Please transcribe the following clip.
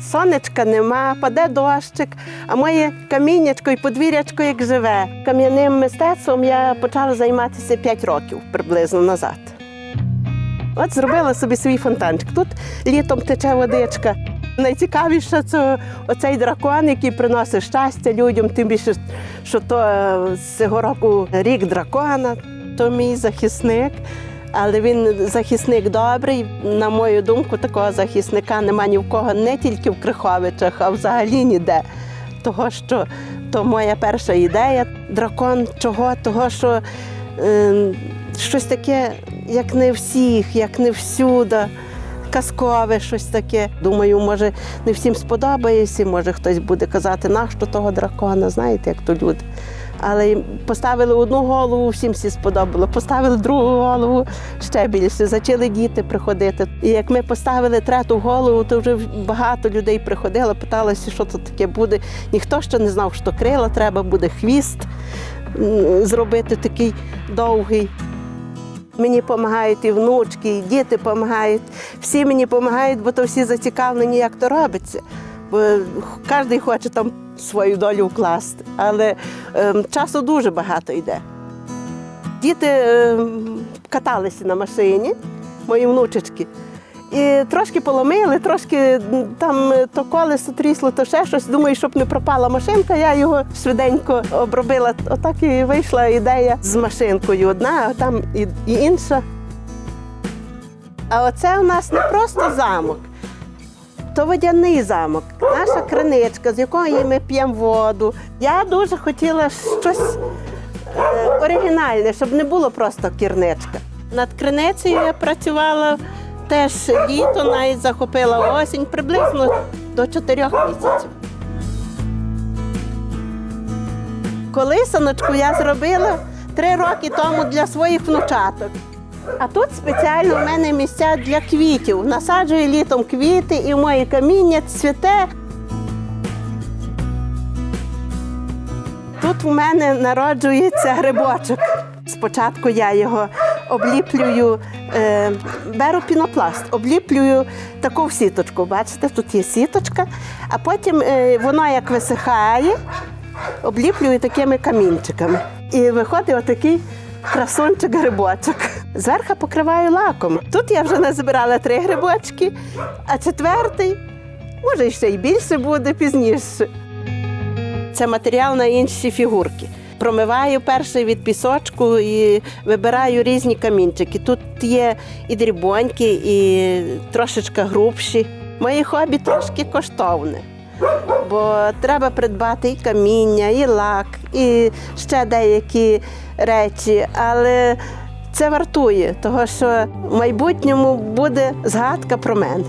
Сонечка нема, паде дощик, а моє каміннячко і подвір'ячко як живе. Кам'яним мистецтвом я почала займатися 5 років приблизно назад. От зробила собі свій фонтанчик. Тут літом тече водичка. Найцікавіше це оцей дракон, який приносить щастя людям, тим більше, що то е, з цього року рік дракона, то мій захисник. Але він захисник добрий. На мою думку, такого захисника нема ні в кого, не тільки в Криховичах, а взагалі ніде. Того, що то моя перша ідея. Дракон чого? Того, що е, щось таке, як не всіх, як не всюди. Казкове щось таке. Думаю, може, не всім сподобається, може хтось буде казати, нащо того дракона, знаєте, як то люди. Але поставили одну голову, всім всі сподобало. Поставили другу голову ще більше. Зачали діти приходити. І як ми поставили третю голову, то вже багато людей приходило, питалося, що це таке буде. Ніхто ще не знав, що крила треба, буде хвіст зробити такий довгий. Мені допомагають і внучки, і діти допомагають. Всі мені допомагають, бо то всі зацікавлені, як то робиться. Бо кожен хоче там свою долю вкласти, але ем, часу дуже багато йде. Діти ем, каталися на машині, мої внучечки. І трошки поломили, трошки там е, то колесо трісло, то ще щось. Думаю, щоб не пропала машинка, я його швиденько обробила. Отак і вийшла ідея з машинкою одна, а там і, інша. А оце у нас не просто замок, то водяний замок, наша криничка, з якої ми п'ємо воду. Я дуже хотіла щось е, оригінальне, щоб не було просто кірничка. Над криницею я працювала теж літо, навіть захопила осінь, приблизно до чотирьох місяців. Колисаночку я зробила три роки тому для своїх внучаток. А тут спеціально в мене місця для квітів. Насаджую літом квіти і в моє каміння цвіте. Тут у мене народжується грибочок. Спочатку я його обліплюю, е, беру пінопласт, обліплюю таку сіточку. Бачите, тут є сіточка, а потім е, воно як висихає, обліплюю такими камінчиками. І виходить отакий красунчик грибочок. Зверху покриваю лаком. Тут я вже назбирала три грибочки, а четвертий, може, ще й більше буде пізніше. Це матеріал на інші фігурки. Промиваю перший від пісочку і вибираю різні камінчики. Тут є і дрібонькі, і трошечка грубші. Моє хобі трошки коштовне, бо треба придбати і каміння, і лак, і ще деякі речі. Але це вартує, того що в майбутньому буде згадка про мене.